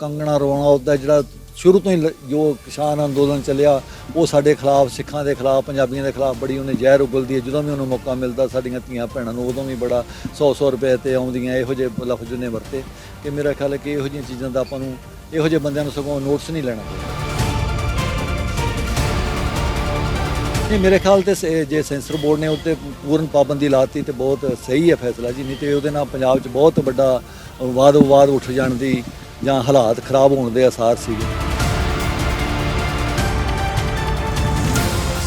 ਕੰਗਣਾ ਰੋਣਾ ਦਾ ਜਿਹੜਾ ਸ਼ੁਰੂ ਤੋਂ ਹੀ ਜੋ ਕਿਸਾਨ ਅੰਦੋਲਨ ਚੱਲਿਆ, ਉਹ ਸਾਡੇ ਖਿਲਾਫ, ਸਿੱਖਾਂ ਦੇ ਖਿਲਾਫ, ਪੰਜਾਬੀਆਂ ਦੇ ਖਿਲਾਫ ਬੜੀ ਉਹਨੇ ਜ਼ਹਿਰ ਉਗਲਦੀ ਹੈ। ਜਦੋਂ ਵੀ ਉਹਨੂੰ ਮੌਕਾ ਮਿਲਦਾ, ਸਾਡੀਆਂ ਧੀਆਂ ਭੈਣਾਂ ਨੂੰ ਉਦੋਂ ਵੀ ਬੜਾ 100-100 ਰੁਪਏ ਤੇ ਆਉਂਦੀਆਂ, ਇਹੋ ਜਿਹੇ ਲਫ਼ਜ਼ ਉਹਨੇ ਵਰਤੇ। ਕਿ ਮੇਰਾ ਖਿਆਲ ਹੈ ਕਿ ਇਹੋ ਜਿਹੀਆਂ ਚੀਜ਼ਾਂ ਦਾ ਆਪਾਂ ਨੂੰ, ਇਹੋ ਜਿਹੇ ਬੰਦਿਆਂ ਨੂੰ ਸਗੋਂ ਨੋਟਿਸ ਨਹੀਂ ਲੈਣਾ ਨਹੀਂ, ਮੇਰੇ ਖਿਆਲ ਤੇ ਸ- ਜੇ ਸੈਂਸਰ ਬੋਰਡ ਨੇ ਉੱਤੇ ਪੂਰਨ ਪਾਬੰਦੀ ਲਾਤੀ ਤੇ ਬਹੁਤ ਸਹੀ ਹੈ ਫੈਸਲਾ ਜੀ। ਨਹੀਂ ਤੇ ਉਹਦੇ ਨਾਲ ਪੰਜਾਬ 'ਚ ਬਹੁਤ ਵੱਡਾ ਵਾਦ ਵਿਵਾਦ ਉੱਠ ਜਾਣ ਦੀ ਜਾਂ ਹਾਲਾਤ ਖਰਾਬ ਹੋਣ ਦੇ ਅਸਾਰ ਸੀਗੇ।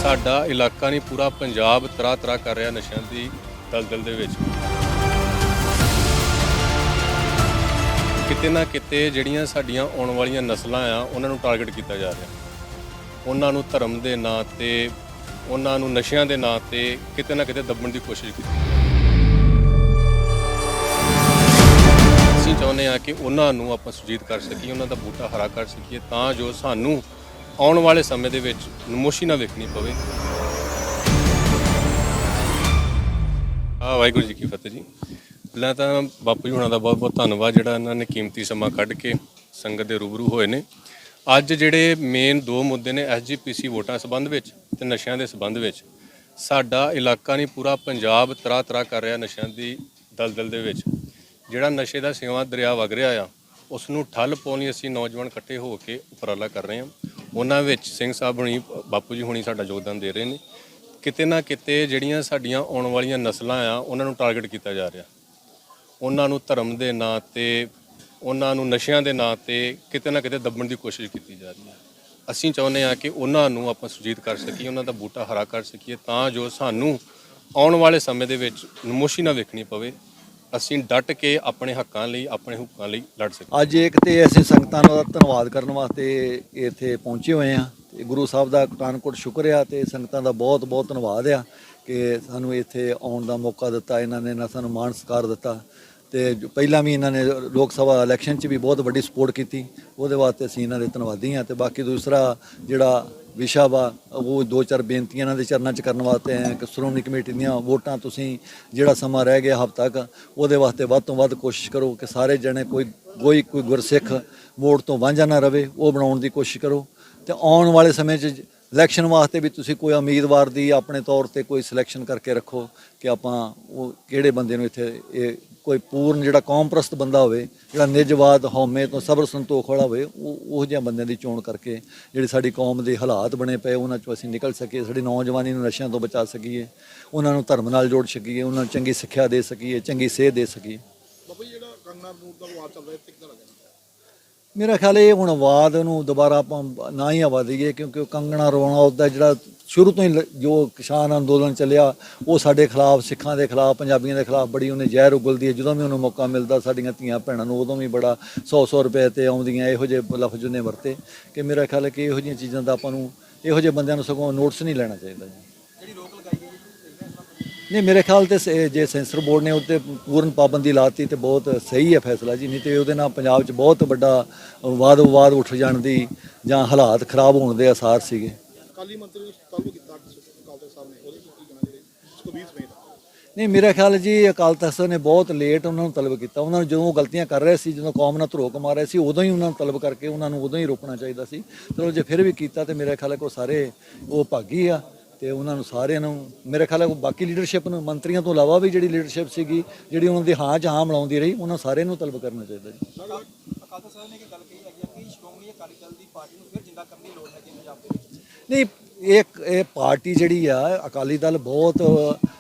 ਸਾਡਾ ਇਲਾਕਾ ਨਹੀਂ, ਪੂਰਾ ਪੰਜਾਬ ਤਰਾ ਤਰਾ ਕਰ ਰਿਹਾ ਨਸ਼ਿਆਂ ਦੀ ਦਲਦਲ ਦੇ ਵਿੱਚ। ਕਿਤੇ ਨਾ ਕਿਤੇ ਜਿਹੜੀਆਂ ਸਾਡੀਆਂ ਆਉਣ ਵਾਲੀਆਂ ਨਸਲਾਂ ਆ, ਉਹਨਾਂ ਨੂੰ ਟਾਰਗੇਟ ਕੀਤਾ ਜਾ ਰਿਹਾ। ਉਹਨਾਂ ਨੂੰ ਧਰਮ ਦੇ ਨਾਂ ਤੇ, ਉਹਨਾਂ ਨੂੰ ਨਸ਼ਿਆਂ ਦੇ ਨਾਂ ਤੇ ਕਿਤੇ ਨਾ ਕਿਤੇ ਦੱਬਣ ਦੀ ਕੋਸ਼ਿਸ਼ ਕੀਤੀ। ਅਸੀਂ ਚਾਹੁੰਦੇ ਆ ਕਿ ਉਹਨਾਂ ਨੂੰ ਆਪਾਂ ਸੁਜੀਤ ਕਰ ਸਕੀਏ, ਉਹਨਾਂ ਦਾ ਬੂਟਾ ਹਰਾ ਕਰ ਸਕੀਏ, ਤਾਂ ਜੋ ਸਾਨੂੰ ਆਉਣ ਵਾਲੇ ਸਮੇਂ ਦੇ ਵਿੱਚ ਨਮੋਸ਼ੀ ਨਾ ਵੇਖਣੀ ਪਵੇ। ਆ ਵਾਹਿਗੁਰੂ ਜੀ ਕੀ ਫਤਿਹ ਜੀ। ਪਹਿਲਾਂ ਤਾਂ ਬਾਪੂ ਜੀ ਹੁਣਾਂ ਦਾ ਬਹੁਤ ਬਹੁਤ ਧੰਨਵਾਦ, ਜਿਹੜਾ ਇਹਨਾਂ ਨੇ ਕੀਮਤੀ ਸਮਾਂ ਕੱਢ ਕੇ ਸੰਗਤ ਦੇ ਰੂਬਰੂ ਹੋਏ ਨੇ। ਅੱਜ ਜਿਹੜੇ ਮੇਨ ਦੋ ਮੁੱਦੇ ਨੇ ਐਸਜੀਪੀਸੀ ਵੋਟਾਂ ਸੰਬੰਧ ਵਿੱਚ ਤੇ ਨਸ਼ਿਆਂ ਦੇ ਸੰਬੰਧ ਵਿੱਚ, ਸਾਡਾ ਇਲਾਕਾ ਨਹੀਂ, ਪੂਰਾ ਪੰਜਾਬ ਤਰਾ ਤਰਾ ਕਰ ਰਿਹਾ ਨਸ਼ਿਆਂ ਦੀ ਦਲਦਲ ਦੇ ਵਿੱਚ। ਜਿਹੜਾ ਨਸ਼ੇ ਦਾ ਸੇਵਾ ਦਰਿਆ ਵਗ ਰਿਹਾ ਆ ਉਸ ਨੂੰ ਠੱਲ ਪਾਉਣ ਲਈ ਅਸੀਂ ਨੌਜਵਾਨ ਇਕੱਠੇ ਹੋ ਕੇ ਉਪਰਾਲਾ ਕਰ ਰਹੇ ਹਾਂ। ਉਹਨਾਂ ਵਿੱਚ ਸਿੰਘ ਸਾਹਿਬ ਹੁਣੀ, ਬਾਪੂ ਜੀ ਹੁਣੀ ਸਾਡਾ ਯੋਗਦਾਨ ਦੇ ਰਹੇ ਨੇ। ਕਿਤੇ ਨਾ ਕਿਤੇ ਜਿਹੜੀਆਂ ਸਾਡੀਆਂ ਆਉਣ ਵਾਲੀਆਂ ਨਸਲਾਂ ਆ, ਉਹਨਾਂ ਨੂੰ ਟਾਰਗੇਟ ਕੀਤਾ ਜਾ ਰਿਹਾ। ਉਹਨਾਂ ਨੂੰ ਧਰਮ ਦੇ ਨਾਂ ਤੇ, ਉਹਨਾਂ ਨੂੰ ਨਸ਼ਿਆਂ ਦੇ ਨਾਂ ਤੇ ਕਿਤੇ ਨਾ ਕਿਤੇ ਦੱਬਣ ਦੀ ਕੋਸ਼ਿਸ਼ ਕੀਤੀ ਜਾ ਰਹੀ ਹੈ। ਅਸੀਂ ਚਾਹੁੰਦੇ ਆ ਕਿ ਉਹਨਾਂ ਨੂੰ ਆਪਾਂ ਸੁਜੀਤ ਕਰ ਸਕੀਏ, ਉਹਨਾਂ ਦਾ ਬੂਟਾ ਹਰਾ ਕਰ ਸਕੀਏ, ਤਾਂ ਜੋ ਸਾਨੂੰ ਆਉਣ ਵਾਲੇ ਸਮੇਂ ਦੇ ਵਿੱਚ ਨਮੋਸ਼ੀ ਨਾ ਵੇਖਣੀ ਪਵੇ। ਅਸੀਂ ਡਟ ਕੇ ਆਪਣੇ ਹੱਕਾਂ ਲਈ, ਆਪਣੇ ਹੁੱਕਾਂ ਲਈ ਲੜ ਸਕੀਏ। ਅੱਜ ਇੱਕ ਤੇ ਅਸੀਂ ਸੰਗਤਾਂ ਦਾ ਧੰਨਵਾਦ ਕਰਨ ਵਾਸਤੇ ਇੱਥੇ ਪਹੁੰਚੇ ਹੋਏ ਆ ਤੇ ਗੁਰੂ ਸਾਹਿਬ ਦਾ ਕਟਾਨਕੋਟ ਸ਼ੁਕਰ ਆ ਤੇ ਸੰਗਤਾਂ ਦਾ ਬਹੁਤ ਬਹੁਤ ਧੰਨਵਾਦ ਆ ਕਿ ਸਾਨੂੰ ਇੱਥੇ ਆਉਣ ਦਾ ਮੌਕਾ ਦਿੱਤਾ, ਇਹਨਾਂ ਨੇ ਨਾ ਸਾਨੂੰ ਮਾਣ ਸਤਿਕਾਰ ਦਿੱਤਾ। ਤੇ ਪਹਿਲਾਂ ਵੀ ਇਹਨਾਂ ਨੇ ਲੋਕ ਸਭਾ ਇਲੈਕਸ਼ਨ 'ਚ ਵੀ ਬਹੁਤ ਵੱਡੀ ਸਪੋਰਟ ਕੀਤੀ। ਉਹਦੇ ਵਾਸਤੇ ਅਸੀਂ ਇਹਨਾਂ ਦੇ ਧੰਨਵਾਦੀ ਹਾਂ ਤੇ ਬਾਕੀ ਦੂਸਰਾ ਜਿਹੜਾ ਵਿਸ਼ਾ ਵਾ, ਉਹ ਦੋ ਚਾਰ ਬੇਨਤੀਆਂ ਇਹਨਾਂ ਦੇ ਚਰਨਾਂ 'ਚ ਕਰਨ ਵਾਸਤੇ ਹੈ। ਕਿ ਸ਼੍ਰੋਮਣੀ ਕਮੇਟੀ ਦੀਆਂ ਵੋਟਾਂ ਤੁਸੀਂ ਜਿਹੜਾ ਸਮਾਂ ਰਹਿ ਗਿਆ ਹਫ਼ਤਾ ਤੱਕ ਉਹਦੇ ਵਾਸਤੇ ਵੱਧ ਤੋਂ ਵੱਧ ਕੋਸ਼ਿਸ਼ ਕਰੋ ਕਿ ਸਾਰੇ ਜਣੇ ਕੋਈ ਕੋਈ ਕੋਈ ਗੁਰਸਿੱਖ ਵੋਟ ਤੋਂ ਵਾਂਝਾ ਨਾ ਰਵੇ, ਉਹ ਬਣਾਉਣ ਦੀ ਕੋਸ਼ਿਸ਼ ਕਰੋ। ਤੇ ਆਉਣ ਵਾਲੇ ਸਮੇਂ 'ਚ ਇਲੈਕਸ਼ਨ ਵਾਸਤੇ ਵੀ ਤੁਸੀਂ ਕੋਈ ਉਮੀਦਵਾਰ ਦੀ ਆਪਣੇ ਤੌਰ ਤੇ ਕੋਈ ਸਿਲੈਕਸ਼ਨ ਕਰਕੇ ਰੱਖੋ ਕਿ ਆਪਾਂ ਉਹ ਕਿਹੜੇ ਬੰਦੇ ਨੂੰ ਇੱਥੇ ਇਹ ਕੋਈ ਪੂਰਨ ਜਿਹੜਾ ਕੌਮਪ੍ਰਸਤ ਬੰਦਾ ਹੋਵੇ, ਜਿਹੜਾ ਨਿਜਵਾਦ, ਹਉਮੈ ਤੋਂ ਸਬਰ ਸੰਤੋਖ ਵਾਲਾ ਹੋਵੇ, ਉਹ ਉਹ ਜਿਹੇ ਬੰਦਿਆਂ ਦੀ ਚੋਣ ਕਰਕੇ ਜਿਹੜੀ ਸਾਡੀ ਕੌਮ ਦੇ ਹਾਲਾਤ ਬਣੇ ਪਏ, ਉਹਨਾਂ ਚੋਂ ਅਸੀਂ ਨਿਕਲ ਸਕੀਏ, ਸਾਡੀ ਨੌਜਵਾਨੀ ਨੂੰ ਨਸ਼ਿਆਂ ਤੋਂ ਬਚਾ ਸਕੀਏ, ਉਹਨਾਂ ਨੂੰ ਧਰਮ ਨਾਲ ਜੋੜ ਸਕੀਏ, ਉਹਨਾਂ ਨੂੰ ਚੰਗੀ ਸਿੱਖਿਆ ਦੇ ਸਕੀਏ, ਚੰਗੀ ਸੇਧ ਦੇ ਸਕੀਏ। ਬਾਬਾ ਜੀ, ਜਿਹੜਾ ਕੰਗਨਾ ਰਣੌਤ ਦਾ ਵਿਵਾਦ ਚੱਲ ਰਿਹਾ ਇੱਥੇ ਕਿੱਦਾਂ ਲੱਗਿਆ ਮੇਰਾ ਖਿਆਲ ਇਹ ਹੁਣ ਆਵਾਜ਼ ਨੂੰ ਦੁਬਾਰਾ ਆਪਾਂ ਨਾ ਹੀ ਆਵਾ ਦਈਏ, ਕਿਉਂਕਿ ਉਹ ਕੰਗਣਾ ਰੋਣਾ ਦਾ ਜਿਹੜਾ ਸ਼ੁਰੂ ਤੋਂ ਹੀ ਲ- ਜੋ ਕਿਸਾਨ ਅੰਦੋਲਨ ਚੱਲਿਆ, ਉਹ ਸਾਡੇ ਖਿਲਾਫ, ਸਿੱਖਾਂ ਦੇ ਖਿਲਾਫ, ਪੰਜਾਬੀਆਂ ਦੇ ਖਿਲਾਫ ਬੜੀ ਉਹਨੇ ਜ਼ਹਿਰ ਉਗਲਦੀ ਹੈ। ਜਦੋਂ ਵੀ ਉਹਨੂੰ ਮੌਕਾ ਮਿਲਦਾ, ਸਾਡੀਆਂ ਧੀਆਂ ਭੈਣਾਂ ਨੂੰ ਉਦੋਂ ਵੀ ਬੜਾ 100-100 ਰੁਪਏ ਤੇ ਆਉਂਦੀਆਂ, ਇਹੋ ਜਿਹੇ ਲਫ਼ਜ਼ ਉਹਨੇ ਵਰਤੇ। ਕਿ ਮੇਰਾ ਖਿਆਲ ਹੈ ਕਿ ਇਹੋ ਜਿਹੀਆਂ ਚੀਜ਼ਾਂ ਦਾ ਆਪਾਂ ਨੂੰ, ਇਹੋ ਜਿਹੇ ਬੰਦਿਆਂ ਨੂੰ ਸਗੋਂ ਨੋਟਿਸ ਨਹੀਂ ਲੈਣਾ ਚਾਹੀਦਾ ਜੀ। ਨਹੀਂ ਮੇਰੇ ਖਿਆਲ ਤੇ ਜੇ ਸੈਂਸਰ ਬੋਰਡ ਨੇ ਉੱਤੇ ਪੂਰਨ ਪਾਬੰਦੀ ਲਾਤੀ ਤੇ ਬਹੁਤ ਸਹੀ ਹੈ ਫੈਸਲਾ ਜੀ ਨਹੀਂ ਤੇ ਉਹਦੇ ਨਾਲ ਪੰਜਾਬ 'ਚ ਬਹੁਤ ਵੱਡਾ ਵਾਦ ਵਿਵਾਦ ਉੱਠ ਜਾਣ ਦੀ ਜਾਂ ਹਾਲਾਤ ਖਰਾਬ ਹੋਣ ਦੇ ਆਸਾਰ ਸੀਗੇ। ਕਾਲੀ ਮੰਤਰੀ ਨੂੰ ਤਲਬ ਕੀਤਾ ਅਕਾਲ ਤਖਤ ਸਾਹਿਬ ਨੇ ਉਹਦੇ ਕੀ ਕਹਿਣਾ ਜਿਹੜੇ ਸੁਖਬੀਰ ਸਮੇਤ ਨਹੀਂ ਮੇਰਾ ਖਿਆਲ ਜੀ ਅਕਾਲ ਤਖਤ ਸਾਹਿਬ ਨੇ ਬਹੁਤ ਲੇਟ ਉਹਨਾਂ ਨੂੰ ਤਲਬ ਕੀਤਾ। ਉਹਨਾਂ ਨੂੰ ਜਦੋਂ ਗਲਤੀਆਂ ਕਰ ਰਹੇ ਸੀ ਜਦੋਂ ਕੌਮ ਨਾਲ ਧਰੋਕ ਮਾਰ ਰਹੇ ਸੀ ਉਦੋਂ ਹੀ ਉਹਨਾਂ ਨੂੰ ਤਲਬ ਕਰਕੇ ਉਹਨਾਂ ਨੂੰ ਉਦੋਂ ਹੀ ਰੋਕਣਾ ਚਾਹੀਦਾ ਸੀ। ਚਲੋ ਜੇ ਫਿਰ ਵੀ ਕੀਤਾ ਤੇ ਮੇਰਾ ਖਿਆਲ ਕਿ ਸਾਰੇ ਉਹ ਭਾਗੀ ਆ। ਤੇ ਉਹਨਾਂ ਨੂੰ ਸਾਰਿਆਂ ਨੂੰ ਮੇਰੇ ਖਿਆਲ ਹੈ ਬਾਕੀ ਲੀਡਰਸ਼ਿਪ ਨੂੰ ਮੰਤਰੀਆਂ ਤੋਂ ਇਲਾਵਾ ਵੀ ਜਿਹੜੀ ਲੀਡਰਸ਼ਿਪ ਸੀਗੀ ਜਿਹੜੀ ਉਹਨਾਂ ਦੀ ਹਾਂ 'ਚ ਹਾਂ ਮਿਲਾਉਂਦੀ ਰਹੀ ਉਹਨਾਂ ਸਾਰਿਆਂ ਨੂੰ ਤਲਬ ਕਰਨਾ ਚਾਹੀਦਾ ਜੀ। ਅਕਾਲ ਸਾਹਿਬ ਨੇ ਇੱਕ ਗੱਲ ਕਹੀ ਹੈਗੀ ਕਿ ਸ਼੍ਰੋਮਣੀ ਅਕਾਲੀ ਦਲ ਦੀ ਪਾਰਟੀ ਨੂੰ ਫਿਰ ਜਿੰਦਾ ਕਰਨ ਦੀ ਲੋੜ ਹੈ ਜੀ ਪੰਜਾਬ ਦੇ ਵਿੱਚ। ਨਹੀਂ ਇਹ ਇਹ ਪਾਰਟੀ ਜਿਹੜੀ ਆ, ਅਕਾਲੀ ਦਲ ਬਹੁਤ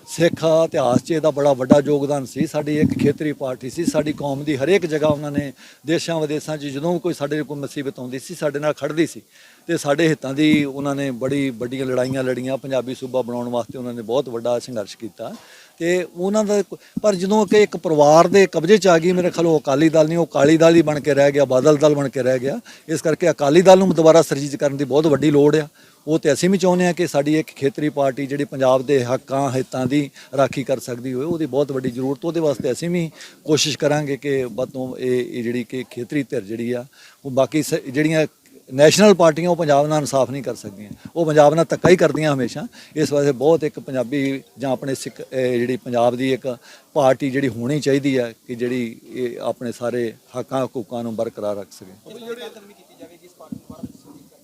ਸਿੱਖ ਇਤਿਹਾਸ 'ਚ ਇਹਦਾ ਬੜਾ ਵੱਡਾ ਯੋਗਦਾਨ ਸੀ। ਸਾਡੀ ਇੱਕ ਖੇਤਰੀ ਪਾਰਟੀ ਸੀ। ਸਾਡੀ ਕੌਮ ਦੀ ਹਰੇਕ ਜਗ੍ਹਾ ਉਹਨਾਂ ਨੇ ਦੇਸ਼ਾਂ ਵਿਦੇਸ਼ਾਂ 'ਚ ਜਦੋਂ ਕੋਈ ਸਾਡੇ ਕੋਈ ਮੁਸੀਬਤ ਆਉਂਦੀ ਸੀ, ਸਾਡੇ ਨਾਲ ਖੜਦੀ ਸੀ। ਤੇ ਸਾਡੇ ਹਿੱਤਾਂ ਦੀ ਉਹਨਾਂ ਨੇ ਬੜੀ ਵੱਡੀਆਂ ਲੜਾਈਆਂ ਲੜੀਆਂ, ਪੰਜਾਬੀ ਸੂਬਾ ਬਣਾਉਣ ਵਾਸਤੇ ਉਹਨਾਂ ਨੇ ਬਹੁਤ ਵੱਡਾ ਸੰਘਰਸ਼ ਕੀਤਾ। ਤੇ ਉਹਨਾਂ ਦਾ ਪਰ ਜਦੋਂ ਕਿ ਇੱਕ ਪਰਿਵਾਰ ਦੇ ਕਬਜ਼ੇ 'ਚ ਆ ਗਈ, ਮੇਰੇ ਖਿਆਲ ਉਹ ਅਕਾਲੀ ਦਲ ਨਹੀਂ, ਉਹ ਕਾਲੀ ਦਲ ਹੀ ਬਣ ਕੇ ਰਹਿ ਗਿਆ, ਬਾਦਲ ਦਲ ਬਣ ਕੇ ਰਹਿ ਗਿਆ। ਇਸ ਕਰਕੇ ਅਕਾਲੀ ਦਲ ਨੂੰ ਦੁਬਾਰਾ ਸਰਜੀਤ ਕਰਨ ਦੀ ਬਹੁਤ ਵੱਡੀ ਲੋੜ ਆ। ਉਹ ਤੇ ਅਸੀਂ ਵੀ ਚਾਹੁੰਦੇ ਹਾਂ ਕਿ ਸਾਡੀ ਇੱਕ ਖੇਤਰੀ ਪਾਰਟੀ ਜਿਹੜੀ ਪੰਜਾਬ ਦੇ ਹੱਕਾਂ, ਹਿੱਤਾਂ ਦੀ ਰਾਖੀ ਕਰ ਸਕਦੀ ਹੋਵੇ, ਉਹਦੀ ਬਹੁਤ ਵੱਡੀ ਜ਼ਰੂਰਤ, ਉਹਦੇ ਵਾਸਤੇ ਅਸੀਂ ਵੀ ਕੋਸ਼ਿਸ਼ ਕਰਾਂਗੇ ਕਿ ਵੱਧ ਤੋਂ ਇਹ ਇਹ ਜਿਹੜੀ ਕਿ ਖੇਤਰੀ ਧਿਰ ਜਿਹੜੀ ਆ, ਉਹ ਬਾਕੀ ਸ- ਜਿਹੜੀਆਂ ਨੈਸ਼ਨਲ ਪਾਰਟੀਆਂ ਉਹ ਪੰਜਾਬ ਨਾਲ ਇਨਸਾਫ ਨਹੀਂ ਕਰ ਸਕਦੀਆਂ। ਉਹ ਪੰਜਾਬ ਨਾਲ ਧੱਕਾ ਹੀ ਕਰਦੀਆਂ ਹਮੇਸ਼ਾ। ਇਸ ਵਾਸਤੇ ਬਹੁਤ ਇੱਕ ਪੰਜਾਬੀ ਜਾਂ ਆਪਣੇ ਸਿੱਖ ਜਿਹੜੀ ਪੰਜਾਬ ਦੀ ਇੱਕ ਪਾਰਟੀ ਜਿਹੜੀ ਹੋਣੀ ਚਾਹੀਦੀ ਹੈ ਕਿ ਜਿਹੜੀ ਇਹ ਆਪਣੇ ਸਾਰੇ ਹੱਕਾਂ ਹਕੂਕਾਂ ਨੂੰ ਬਰਕਰਾਰ ਰੱਖ ਸਕੇ ਇਹ ਜਿਹੜੀ ਕਦਮੀ ਕੀਤੀ ਜਾਵੇਗੀ ਇਸ ਪਾਰਟੀ ਨੂੰ ਬਾਹਰ ਸੰਦੀਪ ਕਰਨ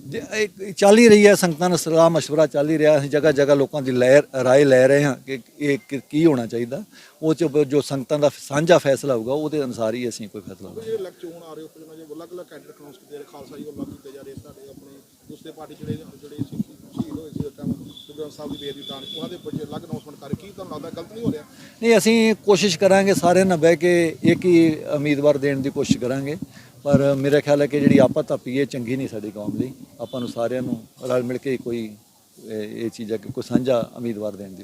ਜੇ ਇਹ ਚੱਲ ਹੀ ਰਹੀ ਹੈ ਸੰਗਤਾਂ ਨਾਲ ਸਲਾਹ مشورہ ਚੱਲ ਹੀ ਰਿਹਾ ਅਸੀਂ ਜਗ੍ਹਾ ਜਗ੍ਹਾ ਲੋਕਾਂ ਦੀ ਲੈ ਰਾਏ ਲੈ ਰਹੇ ਹਾਂ ਕਿ ਇਹ ਕਿ- ਕੀ ਹੋਣਾ ਚਾਹੀਦਾ ਉਹ ਚ ਜੋ ਸੰਗਤਾਂ ਦਾ ਸਾਂਝਾ ਫੈਸਲਾ ਹੋਊਗਾ ਉਹਦੇ ਅਨੁਸਾਰ ਹੀ ਅਸੀਂ ਕੋਈ ਫੈਸਲਾ ਲਵਾਂਗੇ ਜਿਹੜੇ ਇਲੈਕਟ ਚੋਣ ਆ ਰਹੇ ਹੋ ਪਹਿਲਾਂ ਜੇ ਅਲੱਗ-ਅਲੱਗ ਕੈਂਡੀਡੇਟ ਅਨਾਉਂਸ ਕੀਤੇ ਜਾ ਰਹੇ ਖਾਲਸਾ ਜੀ ਵੱਲੋਂ ਕੀਤੇ ਜਾ ਰਹੇ ਸਾਡੇ ਆਪਣੇ ਦੂਸਰੇ ਪਾਰਟੀ ਜਿਹੜੇ ਜਿਹੜੇ ਸਿੱਖ ਸ਼ਹੀਦ ਹੋਏ ਸੀ ਉਸ ਟਾਈਮ ਗੁਰੂ ਗ੍ਰੰਥ ਸਾਹਿਬ ਦੀ ਬੇਅਦਬੀ ਦਾਨ ਉਹਨਾਂ ਦੇ ਬੱਚੇ ਅਲੱਗ ਅਨਾਉਂਸਮੈਂਟ ਕਰ ਕੀ ਤੁਹਾਨੂੰ ਲੱਗਦਾ ਗਲਤ ਨਹੀਂ ਹੋ ਰਿਹਾ ਨਹੀਂ ਅਸੀਂ ਕੋਸ਼ਿਸ਼ ਕਰਾਂਗੇ ਸਾਰਿਆਂ ਨਾਲ ਬਹਿ ਕੇ ਇੱਕ ਹੀ ਉਮੀਦਵਾਰ ਦੇਣ ਦੀ ਕੋਸ਼ਿਸ਼ ਕਰਾਂਗੇ ਪਰ ਮੇਰਾ ਖਿਆਲ ਹੈ ਕਿ ਜਿਹੜੀ ਆਪਾ ਧੱਪੀ ਇਹ ਚੰਗੀ ਨਹੀਂ ਸਾਡੀ ਕੌਮ ਲਈ। ਆਪਾਂ ਨੂੰ ਸਾਰਿਆਂ ਨੂੰ ਰਲ ਮਿਲ ਕੇ ਕੋਈ, ਇਹ ਇਹ ਚੀਜ਼ ਹੈ ਕਿ ਕੋਈ ਸਾਂਝਾ ਉਮੀਦਵਾਰ ਦੇਣ ਦੀ